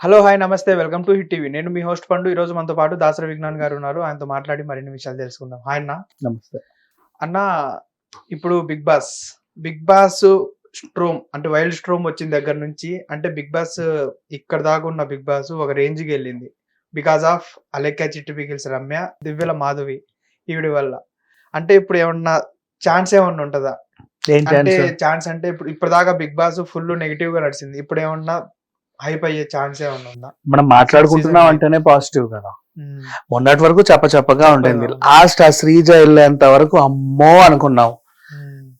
Hello hi నమస్తే welcome to Hit TV. నేను మీ హోస్ట్ పండు. ఈ రోజు మనతో పాటు దాసరి విజ్ఞాన్ గారు ఉన్నారు. ఆయనతో మాట్లాడి మరిన్ని విషయాలు తెలుసుకుందాం. హాయ్ అన్న. నమస్తే. అన్న ఇప్పుడు Bigg Boss Bigg Boss storm అంటే వైల్డ్ స్ట్రోమ్ వచ్చిన దగ్గర నుంచి అంటే బిగ్ బాస్ ఇక్కడ దాకా ఉన్న బిగ్ బాస్ ఒక రేంజ్కి వెళ్ళింది. బికాస్ ఆఫ్ అలెక్క చిట్టిపికిల్స్ రమ్య దివ్యల మాధవి ఈవిడి వల్ల. అంటే ఇప్పుడు ఏమన్నా ఛాన్స్ ఏమన్నా ఉంటుందా? అంటే ఛాన్స్ ఛాన్స్ అంటే ఇప్పుడు ఇప్పటిదాకా బిగ్ బాస్ ఫుల్ నెగిటివ్గా నడిచింది. ఇప్పుడు ఏమన్నా హైప్ అయ్యే ఛాన్స్ ఏమన్నా ఉందా? మనం మాట్లాడుకుంటున్నాం అంటేనే పాజిటివ్ కదా. మొన్నటి వరకు చప్ప చప్పగా ఉంటుంది చప్పగా. లాస్ట్ ఆ శ్రీజ వెళ్ళేంత వరకు అమ్మో అనుకున్నాం.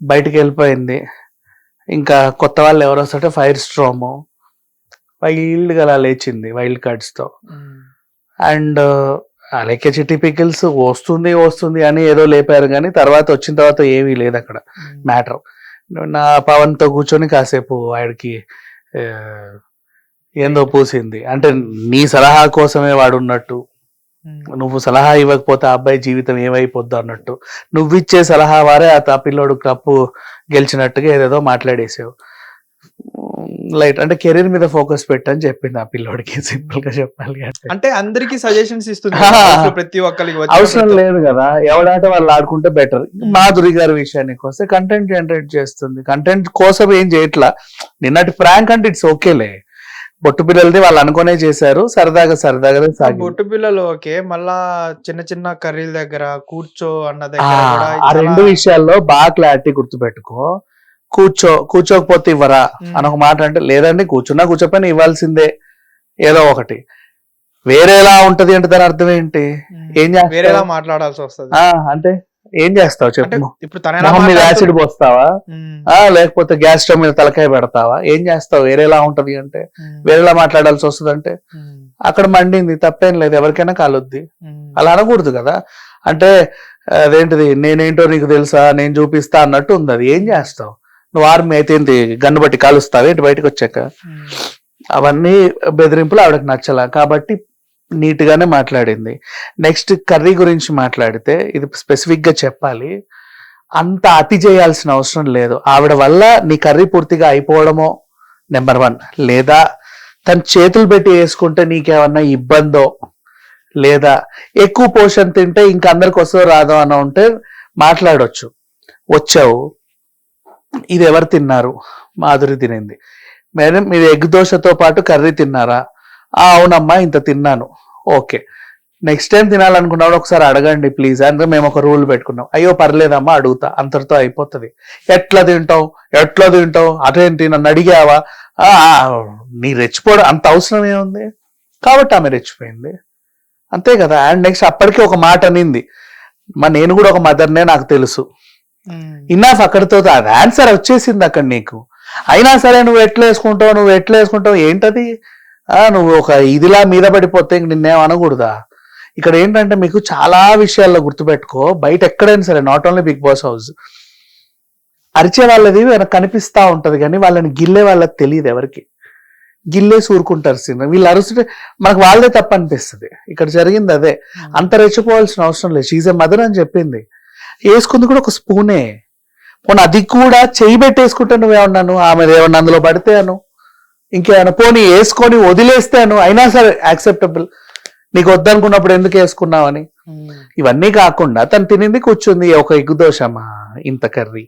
బయటికి వెళ్ళిపోయింది. ఇంకా కొత్త వాళ్ళు ఎవరు వస్తుంటే ఫైర్ స్ట్రోమ్ వైల్డ్గా అలా లేచింది వైల్డ్ కార్డ్స్తో. ఉమ్, అండ్ అలాగే చిట్టి పికిల్స్ వస్తుంది వస్తుంది అని ఏదో లేపారు కానీ తర్వాత వచ్చిన తర్వాత ఏమీ లేదు అక్కడ. మ్యాటర్ నా పవన్తో కూర్చొని కాసేపు వాడికి ఆ, ఏందో పూసింది. అంటే నీ సలహా కోసమే వాడు ఉన్నట్టు ఉమ్, నువ్వు సలహా ఇవ్వకపోతే ఆ అబ్బాయి జీవితం ఏమైపోద్దు అన్నట్టు. నువ్వు ఇచ్చే సలహా వారే ఆ పిల్లోడు కప్పు గెలిచినట్టుగా ఏదేదో మాట్లాడేసావు. లైట్ అంటే కెరీర్ మీద ఫోకస్ పెట్టని చెప్పింది ఆ పిల్లోడికి. సింపుల్గా చెప్పాలి అంటే. అంటే అందరికి సజెషన్స్ ఇస్తుంది. ప్రతి ఒక్కరికి అవసరం లేదు కదా. ఎవడాట వాళ్ళు ఆడుకుంటే బెటర్ మాధురి గారి విషయానికి వస్తే కంటెంట్ జనరేట్ చేస్తుంది. కంటెంట్ కోసం ఏం చేయట్లా? నిన్నటి ప్రాంక్ అంటే ఇట్స్ ఓకేలే బొట్టు పిల్లలది వాళ్ళు అనుకునే చేశారు. సరదాగా సరదాగా. బొట్టు పిల్లలు ఓకే. మళ్ళా చిన్న చిన్న కర్రీల దగ్గర కూర్చో అన్న దగ్గర ఆ రెండు విషయాల్లో బాగా క్లారిటీ గుర్తుపెట్టుకో. కూర్చో కూర్చోకపోతే ఇవ్వరా అని ఒక మాట అంటే లేదండి కూర్చున్నా కూర్చోపోయినా ఇవ్వాల్సిందే. ఏదో ఒకటి. వేరేలా ఉంటది అంటే దాని అర్థం ఏంటి? ఏం చేస్తావు? వేరేలా మాట్లాడాల్సి వస్తుంది. అంటే? ఏం చేస్తావు చెప్పు? ఇప్పుడు మీద యాసిడ్ పోస్తావా? లేకపోతే గ్యాస్ స్టవ్ మీద తలకాయ పెడతావా? ఏం చేస్తావు? వేరేలా ఉంటది అంటే వేరేలా మాట్లాడాల్సి వస్తుంది అంటే అక్కడ మండింది తప్పేం లేదు ఎవరికైనా కాలుద్ది. అలా అనకూడదు కదా? అంటే అదేంటిది నేనేంటో నీకు తెలుసా నేను చూపిస్తా అన్నట్టు ఉంది అది ఏం చేస్తావు? నువ్వు ఆర్మీ అయితే ఏంటి గన్ను బట్టి కాలుస్తావు? ఏంటి బయటకు వచ్చాక అవన్నీ బెదిరింపులు ఆవిడకి నచ్చల. కాబట్టి నీట్ గానే మాట్లాడింది. నెక్స్ట్ కర్రీ గురించి మాట్లాడితే ఇది స్పెసిఫిక్గా చెప్పాలి. అంత అతి చేయాల్సిన అవసరం లేదు. ఆవిడ వల్ల నీ కర్రీ పూర్తిగా అయిపోవడమో నెంబర్ వన్. లేదా తన చేతులు పెట్టి వేసుకుంటే నీకేమన్నా ఇబ్బందో లేదా ఎక్కువ పోషన్ తింటే ఇంక అందరికి వస్తుందో రాదో అన్న ఉంటే మాట్లాడవచ్చు వచ్చావు. ఇది ఎవరు తిన్నారు? మాధురి తినింది. మేడం మీరు ఎగ్ దోశతో పాటు కర్రీ తిన్నారా? అవునమ్మా ఇంత తిన్నాను. ఓకే నెక్స్ట్ టైం తినాలనుకున్నప్పుడు ఒకసారి అడగండి ప్లీజ్. అంటే మేము ఒక రూల్ పెట్టుకున్నాం. అయ్యో పర్లేదమ్మా అడుగుతా. అంతటితో అయిపోతుంది. ఎట్లా తింటావు? ఎట్లా తింటావు? అదేంటి నన్ను అడిగావా? నీ రెచ్చిపోవడం అంత అవసరం ఏముంది? కాబట్టి ఆమె రెచ్చిపోయింది. అంతే కదా అండ్ నెక్స్ట్ అప్పటికి ఒక మాట అనింది. మా నేను కూడా ఒక మదర్నే నాకు తెలుసు. ఇన్నాఫ్ అక్కడితో అది ఆన్సర్ వచ్చేసింది అక్కడ నీకు. అయినా సరే నువ్వు ఎట్లా వేసుకుంటావు నువ్వు ఎట్లా వేసుకుంటావు ఏంటది? నువ్వు ఒక ఇదిలా మీద పడిపోతే ఇంక నిన్నేం అనకూడదా? ఇక్కడ ఏంటంటే మీకు చాలా విషయాల్లో గుర్తుపెట్టుకో. బయట ఎక్కడైనా సరే not only Bigg Boss house అరిచే వాళ్ళది వెనక కనిపిస్తా ఉంటది కానీ వాళ్ళని గిల్లే వాళ్ళకి తెలియదు ఎవరికి. గిల్లేసి ఊరుకుంటారు సినిమా. వీళ్ళు అరుస్తుంటే మనకు వాళ్ళదే తప్పు అనిపిస్తుంది. ఇక్కడ జరిగింది అదే. ఉమ్, అంత రెచ్చిపోవాల్సిన అవసరం లేదు. షీజ్ ఎ మదర్ అని చెప్పింది. వేసుకుంది కూడా ఒక స్పూనే పోనీ అది కూడా చేయి పెట్టేసుకుంటే నువ్వేమన్నాను ఆమె ఏమన్నా అందులో పడితే అను. ఇంకేమన్నా పోనీ వేసుకొని వదిలేస్తే అను అయినా సరే యాక్సెప్టబుల్ నీకు వద్దనుకున్నప్పుడు ఎందుకు వేసుకున్నావని? ఉమ్, ఇవన్నీ కాకుండా తను తినింది కూర్చుంది ఒక ఎగ్గు దోశమా? ఇంత కర్రీ.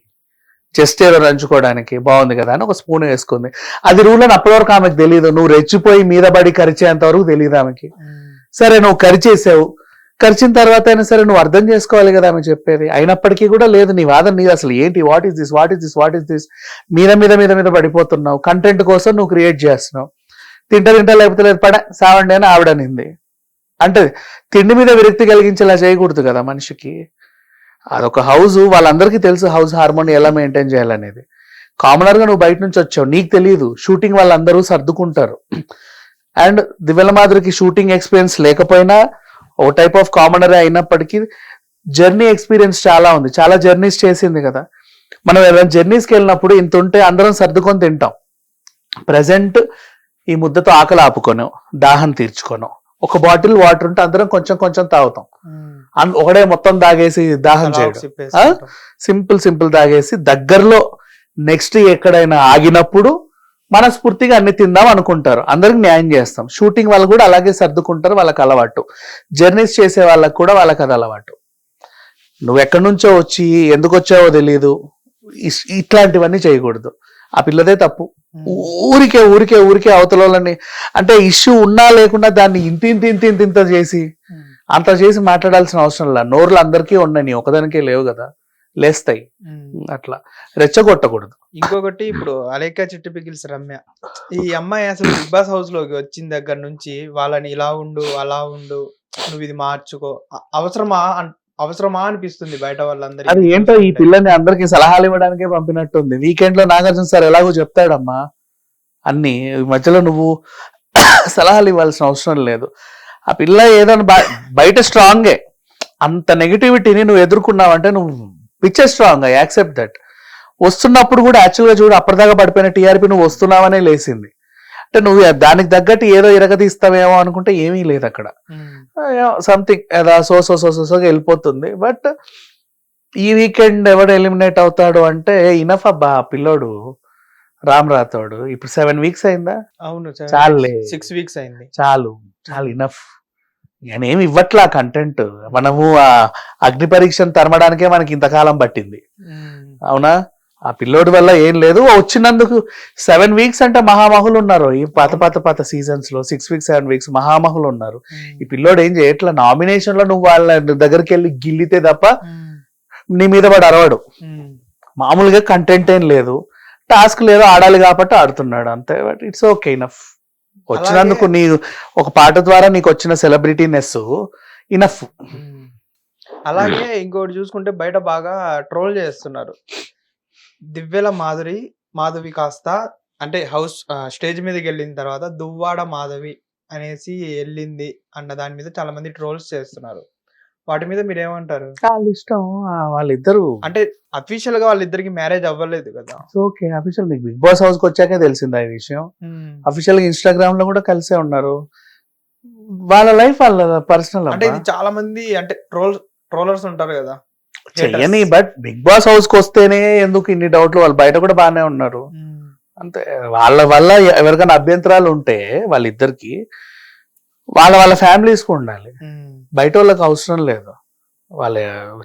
జస్ట్ ఏదో రంచుకోవడానికి బాగుంది కదా అని ఒక స్పూన్ వేసుకుంది. అది రూల్ అని అప్పటి వరకు ఆమెకు తెలియదు నువ్వు రెచ్చిపోయి మీద పడి కరిచేంత వరకు తెలియదు ఆమెకి. ఉమ్, సరే నువ్వు కరిచేసావు. కరిచిన తర్వాత అయినా సరే నువ్వు అర్థం చేసుకోవాలి కదా ఆమె చెప్పేది. అయినప్పటికీ కూడా లేదు నీ వాదన నీది అసలు ఏంటి? What is this what is this what is this మీద మీద మీద మీద పడిపోతున్నావు. కంటెంట్ కోసం నువ్వు క్రియేట్ చేస్తున్నావు. తింటా తింటా లేకపోతే లేదు పడ సావండి అని ఆవిడనింది అంటే తిండి మీద విరక్తి కలిగించేలా చేయకూడదు కదా మనిషికి. అదొక హౌస్ వాళ్ళందరికీ తెలుసు హౌస్ హార్మోని ఎలా మెయింటైన్ చేయాలనేది. కామనర్గా నువ్వు బయట నుంచి వచ్చావు నీకు తెలియదు షూటింగ్ వాళ్ళందరూ సర్దుకుంటారు. అండ్ దివ్యల మాదిరికి షూటింగ్ ఎక్స్పీరియన్స్ లేకపోయినా ఓ టైప్ ఆఫ్ కామనరే అయినప్పటికీ జర్నీ ఎక్స్పీరియన్స్ చాలా ఉంది. చాలా జర్నీస్ చేసింది కదా. మనం ఏదైనా జర్నీస్కి వెళ్ళినప్పుడు ఇంత ఉంటే అందరం సర్దుకొని తింటాం. ప్రజెంట్ ఈ ముద్దతో ఆకలి ఆపుకోను దాహం తీర్చుకోను. ఒక బాటిల్ వాటర్ ఉంటే అందరం కొంచెం కొంచెం తాగుతాం. ఒకడే మొత్తం తాగేసి దాహం చేయడం. సింపుల్ సింపుల్ తాగేసి దగ్గరలో నెక్స్ట్ ఎక్కడైనా ఆగినప్పుడు మనస్ఫూర్తిగా అన్ని తిందాం అనుకుంటారు. అందరికి న్యాయం చేస్తాం. షూటింగ్ వాళ్ళు కూడా అలాగే సర్దుకుంటారు వాళ్ళకి అలవాటు. జర్నీస్ చేసే వాళ్ళకి కూడా వాళ్ళకి అది అలవాటు. నువ్వు ఎక్కడి నుంచో వచ్చి ఎందుకు వచ్చావో తెలియదు ఇట్లాంటివన్నీ చేయకూడదు. ఆ పిల్లదే తప్పు. ఊరికే ఊరికే ఊరికే అవతల వాళ్ళని అంటే ఇష్యూ ఉన్నా లేకున్నా దాన్ని ఇంత ఇంత ఇంత ఇంత ఇంత చేసి అంత చేసి మాట్లాడాల్సిన అవసరం లేదు. నోర్లు అందరికీ ఉన్నాయి. నీ ఒకదానికే లేవు కదా. లేస్తాయి. అట్లా. రెచ్చగొట్టకూడదు. ఇంకొకటి ఇప్పుడు అలేక చిట్టి పిగిల్స్ రమ్య. ఈ అమ్మాయి అసలు బిగ్ బాస్ హౌస్లోకి వచ్చిన దగ్గర నుంచి వాళ్ళని ఇలా ఉండు అలా ఉండు నువ్వు ఇది మార్చుకో అవసరమా అవసరమా అనిపిస్తుంది బయట వాళ్ళందరికీ? అది ఏంటో ఈ పిల్లని అందరికి సలహాలు ఇవ్వడానికే పంపినట్టుంది. వీకెండ్లో నాగార్జున సార్ ఎలాగో చెప్తాడమ్మా. అన్ని ఈ మధ్యలో నువ్వు సలహాలు ఇవ్వాల్సిన అవసరం లేదు. ఆ పిల్ల ఏదైనా బయట స్ట్రాంగే. అంత నెగిటివిటీని నువ్వు ఎదుర్కొన్నావంటే నువ్వు పిచ్చే స్ట్రాంగ్ యాక్సెప్ట్ దట్ వస్తున్నప్పుడు కూడా యాక్చువల్గా చూడు అప్పటిదాకా పడిపోయిన టీఆర్పీ నువ్వు వస్తున్నావనే లేసింది అంటే నువ్వు దానికి తగ్గట్టు ఏదో ఇరగదీస్తావేమో అనుకుంటే ఏమీ లేదు అక్కడ. సంథింగ్ ఏదో సో సో సో సో సోగా వెళ్ళిపోతుంది. బట్ ఈ వీకెండ్ ఎవడు ఎలిమినేట్ అవుతాడు అంటే ఇనఫ్ అబ్బా పిల్లోడు రామ్ రాథోడు. ఇప్పుడు సెవెన్ వీక్స్ అయిందా? అవును చాలులే. సిక్స్ వీక్స్ అయింది. చాలు చాలు ఇనఫ్ నేనేమి ఇవ్వట్లా కంటెంట్ మనము ఆ అగ్ని పరీక్షను తరమడానికే మనకి ఇంతకాలం పట్టింది. అవునా? ఆ పిల్లోడి వల్ల ఏం లేదు. వచ్చినందుకు సెవెన్ వీక్స్ అంటే మహామహులు ఉన్నారు. ఈ పాత పాత పాత సీజన్స్లో సిక్స్ వీక్స్ సెవెన్ వీక్స్ మహామహులు ఉన్నారు. ఈ పిల్లోడు ఏం చేయట్లా? నామినేషన్లో నువ్వు వాళ్ళ దగ్గరికి వెళ్ళి గిల్లితే తప్ప. నీ మీద వాడు అరవాడు. మామూలుగా కంటెంట్ ఏం లేదు. టాస్క్ లేదో ఆడాలి కాబట్టి ఆడుతున్నాడు. అంతే. బట్ ఇట్స్ ఓకే ఇనఫ్ వచ్చినందుకు నీ ఒక పాట ద్వారా నీకు వచ్చిన సెలబ్రిటీనెస్ ఇనఫ్. అలాగే ఇంకోటి చూసుకుంటే బయట బాగా ట్రోల్ చేస్తున్నారు. దివ్యల మాధురి మాధవి కాస్త అంటే హౌస్ స్టేజ్ మీదకి వెళ్ళిన తర్వాత దువ్వాడ మాధవి అనేసి వెళ్ళింది అన్న దాని మీద చాలా మంది ట్రోల్స్ చేస్తున్నారు. వాటి మీద మీరు ఏమంటారు వాళ్ళ ఇష్టం. వాళ్ళిద్దరు. అంటే అఫీషియల్గా వాళ్ళిద్దరికి మ్యారేజ్ అవ్వలేదు కదా? ఓకే అఫీషియల్ నీకు బిగ్ బాస్ హౌస్కి వచ్చాకే తెలిసింది ఆ విషయం. అఫీషియల్గా ఇన్స్టాగ్రామ్లో కూడా కలిసే ఉన్నారు. వాళ్ళ లైఫ్ వాళ్ళ పర్సనల్ అంటే ఇది చాలా మంది అంటే ట్రోల్ ట్రోలర్స్ ఉంటారు కదా? చెయ్యని బట్ బిగ్ బాస్ హౌస్కి వస్తేనే ఎందుకు ఇన్ని డౌట్లు? వాళ్ళు బయట కూడా బాగానే ఉన్నారు. అంతే. వాళ్ళ వల్ల ఎవరికైనా అభ్యంతరాలు ఉంటే వాళ్ళిద్దరికి వాళ్ళ వాళ్ళ ఫ్యామిలీస్కు ఉండాలి. బయట వాళ్ళకి అవసరం లేదు వాళ్ళు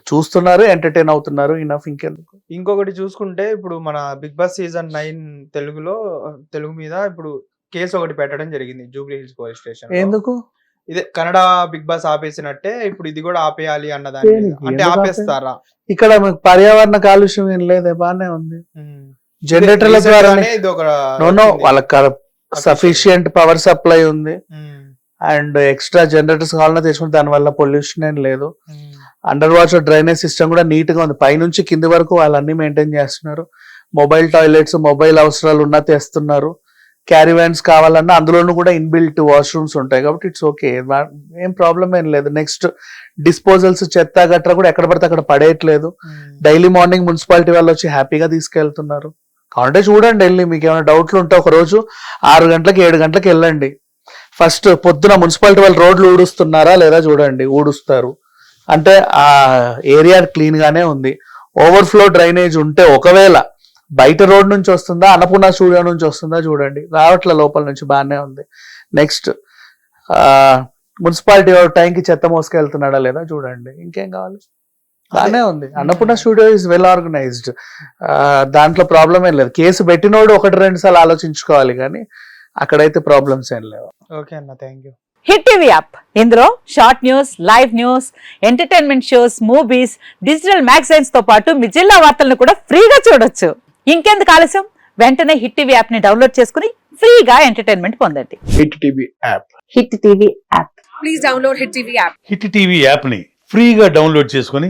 చూస్తున్నారు ఎంటర్టైన్ అవుతున్నారు ఇనఫ్ ఇంకెందుకు ఇంకొకటి చూసుకుంటే ఇప్పుడు మన బిగ్ బాస్ సీజన్ నైన్ తెలుగులో తెలుగు మీద ఇప్పుడు కేసు ఒకటి పెట్టడం జరిగింది జూబ్లీ హిల్స్ పోలీస్ స్టేషన్ ఎందుకు ఇదే కన్నడ బిగ్ బాస్ ఆపేసినట్టే ఇప్పుడు ఇది కూడా ఆపేయాలి అన్న దాని మీద. దేనికి? అంటే ఆపేస్తారా ఇక్కడ పర్యావరణ కాలుష్యం ఏం లేదే బాగానే ఉంది. జనరేటర్ల ద్వారా. వాళ్ళకి సఫిషియంట్ పవర్ సప్లై ఉంది. అండ్ ఎక్స్ట్రా జనరేటర్స్ కావాలన్నా తెచ్చుకుంటే దాని వల్ల పొల్యూషన్ ఏం లేదు. Um. Under water drainage system కూడా నీట్గా ఉంది. పైనుంచి కింది వరకు వాళ్ళన్ని మెయింటైన్ చేస్తున్నారు. మొబైల్ టాయిలెట్స్ మొబైల్ అవసరాలు ఉన్నా తెస్తున్నారు. క్యారీ వ్యాన్స్ కావాలన్నా అందులోనూ కూడా ఇన్బిల్ట్ వాష్రూమ్స్ ఉంటాయి కాబట్టి ఇట్స్ ఓకే. ఏం ప్రాబ్లం ఏం లేదు. నెక్స్ట్ డిస్పోజల్స్ చెత్త గట్రా కూడా ఎక్కడ పడితే అక్కడ పడేయట్లేదు. ఉమ్. డైలీ మార్నింగ్ మున్సిపాలిటీ వాళ్ళు వచ్చి హ్యాపీగా తీసుకెళ్తున్నారు. కావాలంటే చూడండి వెళ్ళి మీకు ఏమైనా డౌట్లు ఉంటే ఒక రోజు ఆరు గంటలకు ఏడు గంటలకు వెళ్ళండి. ఫస్ట్ పొద్దున మున్సిపాలిటీ వాళ్ళు రోడ్లు ఊడుస్తున్నారా లేదా చూడండి ఊడుస్తారు. అంటే ఆ ఏరియా క్లీన్ గానే ఉంది. ఓవర్ఫ్లో డ్రైనేజ్ ఉంటే ఒకవేళ బయట రోడ్ నుంచి వస్తుందా అన్నపూర్ణ స్టూడియో నుంచి వస్తుందా చూడండి. రావట్ల లోపల నుంచి బాగానే ఉంది. నెక్స్ట్ మున్సిపాలిటీ వాడు టైంకి చెత్త మోసుకెళ్తున్నాడా లేదా చూడండి. ఇంకేం కావాలి? బాగానే ఉంది. Annapurna studio is well organised దాంట్లో ప్రాబ్లం ఏం లేదు. కేసు పెట్టినోడు ఒకటి రెండు సార్లు ఆలోచించుకోవాలి కానీ అక్కడైతే ప్రాబ్లమ్స్ ఏం లేవు. ఓకే అన్న thank you Hit TV app. ఇందులో short news live news entertainment shows movies digital మ్యాగజైన్స్తో పాటు మీ జిల్లా వార్తలను కూడా ఫ్రీగా చూడొచ్చు. ఇంకెందుకు ఆలస్యం? వెంటనే హిట్ టీవీ యాప్ని డౌన్లోడ్ చేసుకుని ఫ్రీగా ఎంటర్టైన్మెంట్ పొందండి. Hit TV app. Hit TV app. Please download Hit TV app. Hit TV యాప్ని ఫ్రీగా డౌన్లోడ్ చేసుకొని